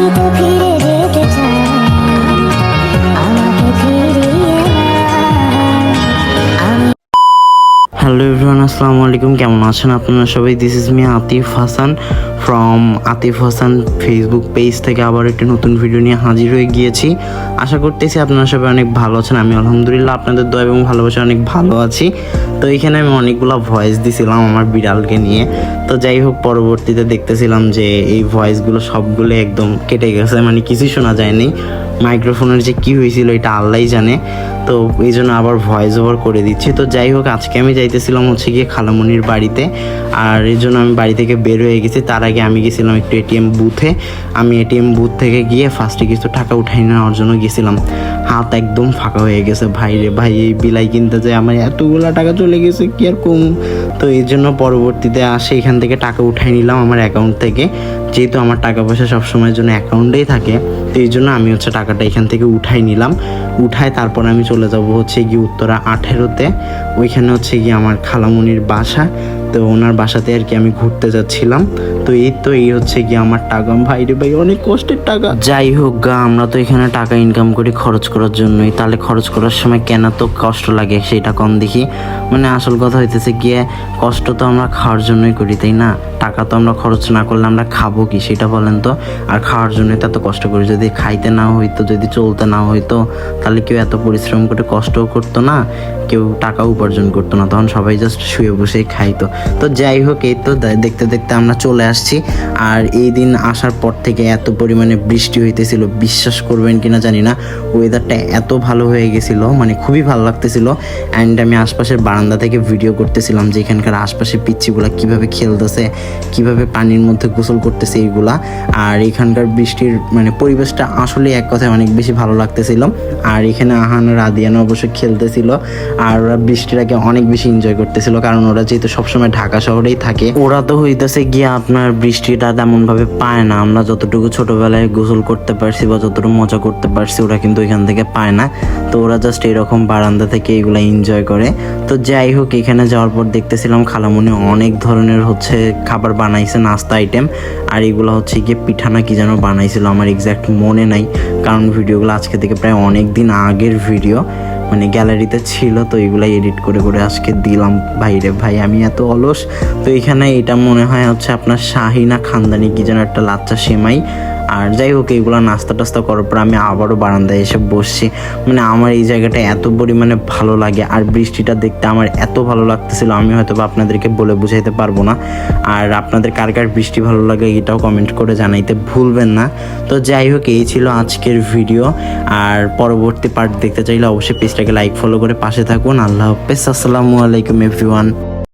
Hello everyone আসসালামু আলাইকুম। কেমন আছেন আপনারা সবাই? This is me Atif Hasan. From Atif Hasan Facebook page থেকে আবার একটি নতুন ভিডিও নিয়ে হাজির হয়ে গিয়েছি। আশা করতেছি আপনারা সবাই অনেক ভালো আছেন। আমি আলহামদুলিল্লাহ আপনাদের দয়া এবং ভালোবাসা অনেক ভালো আছি। তো এখানে আমি অনেকগুলো ভয়েস দিছিলাম আমার বিড়ালকে নিয়ে। তো যাই হোক, পরবর্তীতে দেখতেছিলাম যে এই ভয়েসগুলো সবগুলো একদম কেটে গেছে। মানে কিছুই শোনা যায়নি। মাইক্রোফোনের যে কি হয়েছিল এটা আল্লাহই জানে। তো এই জন্য আবার ভয়েস ওভার করে দিচ্ছি। তো যাই হোক, আজকে আমি যাইতেছিলাম হচ্ছে গিয়ে খালামনির বাড়িতে। আর এই জন্য আমি বাড়ি থেকে বের হয়ে গেছি। তার আগে আমি গেছিলাম একটু এটিএম বুথে। আমি এটিএম বুথ থেকে গিয়ে ফার্স্টে কিছু টাকা উঠাই নেওয়ার জন্য গেছিলাম। হাত একদম ফাঁকা হয়ে গেছে। ভাই রে ভাই, এই বিলাই কিনতে যায় আমার এতগুলো টাকা চলে গেছে, কি আর কম? তো এই জন্য পরবর্তীতে আসে এখান থেকে টাকা উঠাই নিলাম আমার অ্যাকাউন্ট থেকে। যেহেতু আমার টাকা পয়সা সবসময়ের জন্য অ্যাকাউন্টেই থাকে, তো এই জন্য আমি হচ্ছে টাকাটা এখান থেকে উঠাই নিলাম। উঠায় তারপর আমি চলে যাব হচ্ছে গিয়ে উত্তরা আঠেরোতে। ওইখানে হচ্ছে গিয়ে আমার খালামুনির বাসা। তো ওনার বাসাতে আর কি আমি ঘুরতে যাচ্ছিলাম। তো এই তো এই হচ্ছে গিয়ে আমার টাকা। ভাই রে ভাই, অনেক কষ্টের টাকা। যাই হোক গা, আমরা তো এখানে টাকা ইনকাম করি খরচ করার জন্যই। তাহলে খরচ করার সময় কেন তো কষ্ট লাগে সেটা কম দেখি। মানে আসল কথা হইতেছে গিয়ে কষ্ট তো আমরা খাওয়ার জন্যই করি, তাই না? টাকা তো আমরা খরচ না করলে আমরা খাব কি সেটা বলেন তো? আর খাওয়ার জন্যই তো এত কষ্ট করি। যদি খাইতে না হইতো, যদি চলতে না হইতো, তাহলে কেউ এত পরিশ্রম করে কষ্টও করতো না, কেউ টাকা উপার্জন করতো না। তখন সবাই জাস্ট শুয়ে বসেই খাইতো। তো যাই হোক, এই তো দেখতে দেখতে আমরা চলে আসছি। আর এই দিন আসার পর থেকে এত পরিমাণে বৃষ্টি হইতেছিল। বিশ্বাস করবেন কিনা জানি না। ওয়েদারটা এত ভালো হয়ে গেছিল মানে খুবই ভালো লাগতেছিল। অ্যান্ড আমি আশপাশের বারান্দা থেকে ভিডিও করতেছিলাম যে এখানকার আশপাশের পিচ্ছিগুলা কীভাবে খেলতেছে, কীভাবে পানির মধ্যে গোসল করতেছে। এইগুলা। আর এখানকার বৃষ্টির মানে পরিবেশটা আসলে এক কথায় অনেক বেশি ভালো লাগতেছিল। আর এখানে আহান রাদিয়ানা অবশ্য খেলতেছিল। আর ওরা বৃষ্টিটাকে অনেক বেশি এনজয় করতেছিল। কারণ ওরা যেহেতু সবসময় ঢাকা শহরেই থাকে, ওরা তো হইতেছে গিয়ে আপনার বৃষ্টিটা তেমন ভাবে পায় না। আমরা যতটুকু ছোটবেলায় গোসল করতে পারছি বা যতটুকু মজা করতে পারছি, ওরা কিন্তু এখান থেকে পায় না। তো ওরা জাস্ট এরকম বারান্দা থেকে এগুলা এনজয় করে। তো যাই হোক, এখানে যাওয়ার পর দেখতেছিলাম খালামুনি অনেক ধরনের হচ্ছে খাবার বানাইছে, নাস্তা আইটেম আর এগুলো হচ্ছে গিয়ে পিঠা না কি যেন বানাইছিল আমার এক্স্যাক্ট মনে নাই, কারণ ভিডিওগুলো আজকে থেকে প্রায় অনেক দিন আগের ভিডিও মানে গ্যালারিতে ছিল, তো এগুলো এডিট করে করে আজকে দিলাম ভাইরে ভাই, আমি এত অলস। তো এখানে এটা মনে হয় হচ্ছে আপনার শাহিনা খানদানি কি যেন একটা লাচ্চা সেমাই আর যাই হোক, এইগুলো নাস্তা টাস্তা করার পর আমি আবারও বারান্দায় এসে বসছি। মানে আমার এই জায়গাটা এত পরিমাণে ভালো লাগে আর বৃষ্টিটা দেখতে আমার এত ভালো লাগতেছিল, আমি হয়তো বা আপনাদেরকে বলে বুঝাইতে পারব না। আর আপনাদের কার কার বৃষ্টি ভালো লাগে এটাও কমেন্ট করে জানাইতে ভুলবেন না। তো যাই হোক, এই ছিল আজকের ভিডিও আর পরবর্তী পার্ট দেখতে চাইলে অবশ্যই পেজটাকে লাইক ফলো করে পাশে থাকুন। আল্লাহ হাফেজ, আসসালামু আলাইকুম এভরিওয়ান